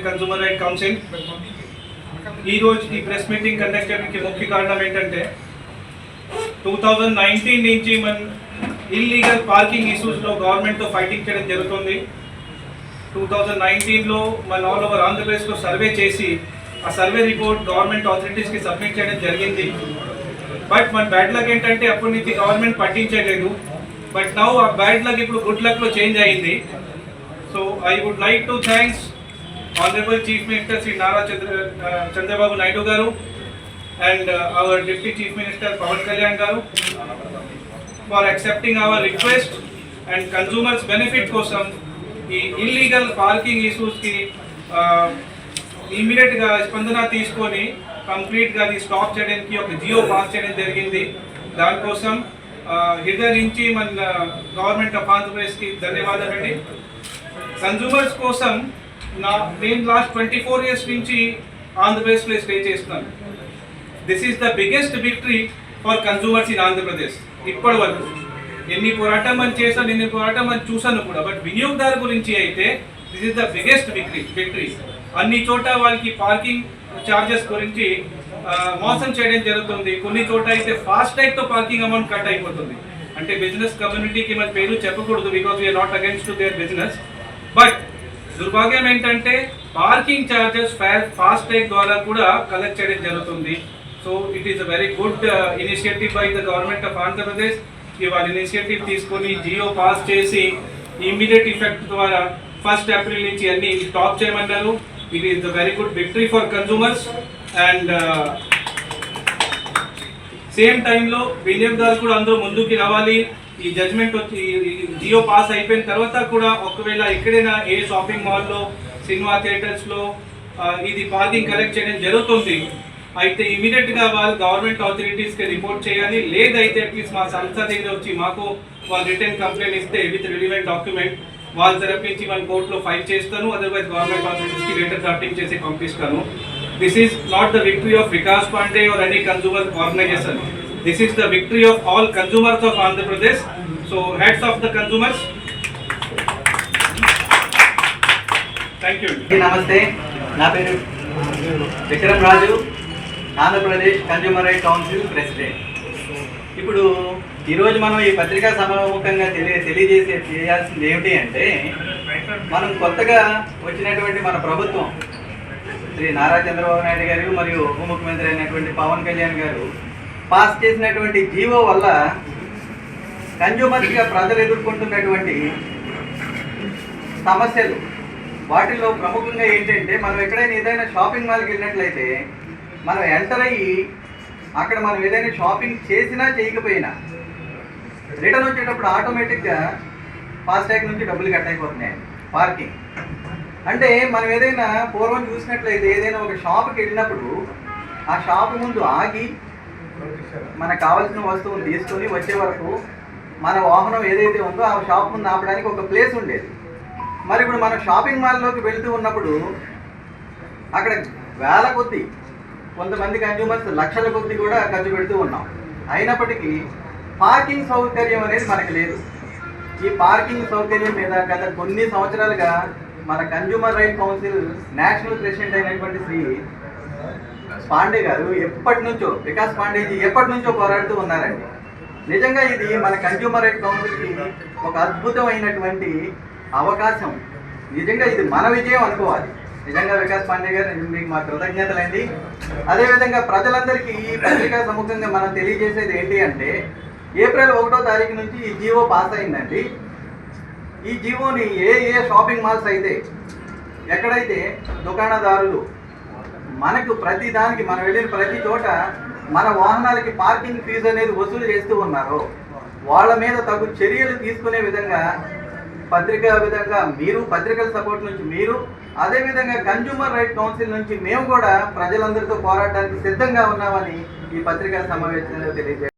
And consumer right council ఈ రోజు ఈ ప్రెస్ మీటింగ్ కండక్ట్ చేయడానికి ముఖ్య కారణం ఏంటంటే టూ థౌజండ్ నైన్టీన్ నుంచి మన ఇల్లీగల్ పార్కింగ్ ఇష్యూస్లో గవర్నమెంట్తో ఫైటింగ్ చేయడం జరుగుతుంది. టూ థౌజండ్ నైన్టీన్లో మన ఆల్ ఓవర్ ఆంధ్రప్రదేశ్లో సర్వే చేసి ఆ సర్వే రిపోర్ట్ గవర్నమెంట్ ఆథారిటీస్కి సబ్మిట్ చేయడం జరిగింది. బట్ మన బ్యాడ్ లక్ ఏంటంటే అప్పటి నుంచి గవర్నమెంట్ పట్టించలేదు. బట్ నౌ ఆ బ్యాడ్ లక్ ఇప్పుడు గుడ్ లక్లో చేంజ్ అయింది. So I would like to thanks honourable chief minister Shri Nara Chandra Chandrababu Naidu garu and our deputy chief minister Pawan Kalyan garu for accepting our request and consumers benefit కోసం ఈ illegal parking ఇష్యూస్కి ఇమీడియట్గా స్పందన తీసుకొని కంప్లీట్గా అది stop చేయడానికి ఒక Jio pass చేయడం జరిగింది. దానికోసం uh, హృదయ నుంచి మన గవర్నమెంట్ ఆఫ్ ఆంధ్రప్రదేశ్కి ధన్యవాదాలండి. కన్సూమర్స్ కోసం నా నేను లాస్ట్ ట్వంటీ ఫోర్ ఇయర్స్ నుంచి ఆంధ్రప్రదేశ్లో స్టే చేస్తున్నాను. This is the biggest victory for consumers in Andhra Pradesh ఇప్పటి వరకు ఎన్ని పోరాటం అని చేశాను ఎన్ని పోరాటం అని చూశాను కూడా బట్ వినియోగదారు గురించి అయితే this is the biggest victory victory అన్ని చోట వాళ్ళకి పార్కింగ్ చార్జెస్ గురించి మోసం చేయడం జరుగుతుంది. కొన్ని చోట అయితే ఫాస్ట్తో పార్కింగ్ అమౌంట్ కట్ అయిపోతుంది. అంటే బిజినెస్ కమ్యూనిటీకి మన పేరు చెప్పకూడదు because we are not against to their business but దుర్భాగ్యం ఏంటంటే పార్కింగ్ ఛార్జెస్ ఫాస్ట్ ట్యాగ్ ద్వారా కూడా కలెక్ట్ చేయడం జరుగుతుంది. So it is a very good initiative by the government of Andhra Pradesh ఇవాళ ఇనిషియేటివ్ తీసుకొని జియో పాస్ చేసి ఇమీడియట్ ఇఫెక్ట్ ద్వారా first April నుంచి అన్ని స్టాప్ చేయమన్నారు. It is the very good victory for consumers and same టైంలో వినియోగదారులు కూడా అందరూ ముందుకి రావాలి. ఈ జడ్జ్మెంట్ వచ్చి జియో పాస్ అయిపోయిన తర్వాత కూడా ఒకవేళ ఎక్కడైనా ఏ షాపింగ్ మాల్లో సినిమా థియేటర్స్లో ఇది పార్కింగ్ కలెక్ట్ చేయడం జరుగుతుంది. అయితే ఇమీడియట్గా వాళ్ళు గవర్నమెంట్ అథారిటీస్కి రిపోర్ట్ చేయాలి. లేదైతే అట్లీస్ట్ మా సంస్థ దగ్గర వచ్చి మాకు వాళ్ళు రిటర్న్ కంప్లైంట్ ఇస్తే విత్ రిలివెంట్ డాక్యుమెంట్ వాళ్ళ తరపు నుంచి మన కోర్టులో ఫైల్ చేస్తాను. అదర్వైజ్ గవర్నమెంట్ అథారిటీస్కి లెటర్ డ్రాఫ్టింగ్ చేసి పంపిస్తాను. This is not the victory of Vikas Pandey or any consumer organisation this is the victory of all consumers of Andhra Pradesh so heads of the consumers thank you నమస్తే. నా పేరు Vikram Raju Andhra Pradesh consumer right council president ఇప్పుడు ఈరోజు మనం ఈ పత్రికా సమాముఖంగా తెలియ తెలియజేసే చేయాల్సింది ఏమిటి అంటే మనం కొత్తగా వచ్చినటువంటి మన ప్రభుత్వం శ్రీ నారా చంద్రబాబు నాయుడు గారు మరియు ఉప ముఖ్యమంత్రి అయినటువంటి పవన్ కళ్యాణ్ గారు పాస్ చేసినటువంటి జీవో వల్ల కన్జ్యూమర్స్గా ప్రజలు ఎదుర్కొంటున్నటువంటి సమస్యలు. వాటిల్లో ప్రముఖంగా ఏంటంటే మనం ఎక్కడైనా ఏదైనా షాపింగ్ మాల్కి వెళ్ళినట్లయితే మనం ఎంటర్ అయ్యి అక్కడ మనం ఏదైనా షాపింగ్ చేసినా చేయకపోయినా రిటర్న్ వచ్చేటప్పుడు ఆటోమేటిక్గా ఫాస్టాగ్ నుంచి డబ్బులు కట్ అయిపోతున్నాయి పార్కింగ్. అంటే మనం ఏదైనా పూర్వం చూసినట్లయితే ఏదైనా ఒక షాప్కి వెళ్ళినప్పుడు ఆ షాప్ ముందు ఆగి మనకు కావాల్సిన వస్తువులు తీసుకొని వచ్చే వరకు మన వాహనం ఏదైతే ఉందో ఆ షాప్ ముందు ఆపడానికి ఒక ప్లేస్ ఉండేది. మరి ఇప్పుడు మనం షాపింగ్ మాల్లోకి వెళ్తూ ఉన్నప్పుడు అక్కడ వేల కొద్ది కొంతమంది కన్జ్యూమర్స్ లక్షల కొద్ది కూడా ఖర్చు పెడుతూ ఉన్నాం. అయినప్పటికీ పార్కింగ్ సౌకర్యం అనేది మనకు లేదు. ఈ పార్కింగ్ సౌకర్యం మీద గత కొన్ని సంవత్సరాలుగా మన consumer right council national president అయినటువంటి శ్రీ పాండే గారు ఎప్పటి నుంచో వికాస్ పాండేజీ ఎప్పటి నుంచో పోరాడుతూ ఉన్నారండి. నిజంగా ఇది మన కన్జ్యూమర్ రైట్ కౌన్సిల్కి ఒక అద్భుతమైనటువంటి అవకాశం. నిజంగా ఇది మన విజయం అనుకోవాలి. నిజంగా వికాస్ పాండే గారు మీకు మా కృతజ్ఞతలండి. అదేవిధంగా ప్రజలందరికీ ఈ పత్రికా సముఖంగా మనం తెలియజేసేది ఏంటి అంటే ఏప్రిల్ ఒకటో తారీఖు నుంచి ఈ జీవో పాస్ అయిందండి. ఈ జీవోని ఏ ఏ షాపింగ్ మాల్స్ అయితే ఎక్కడైతే దుకాణదారులు మనకు ప్రతి దానికి మనం వెళ్ళిన ప్రతి చోట మన వాహనాలకి పార్కింగ్ ఫీజు అనేది వసూలు చేస్తూ ఉన్నారో వాళ్ళ మీద తగు చర్యలు తీసుకునే విధంగా పత్రికా విధంగా మీరు పత్రికల సపోర్ట్ నుంచి మీరు అదేవిధంగా కన్జ్యూమర్ రైట్ కౌన్సిల్ నుంచి మేము కూడా ప్రజలందరితో పోరాటానికి సిద్ధంగా ఉన్నామని ఈ పత్రికా సమావేశంలో తెలియజేయాలి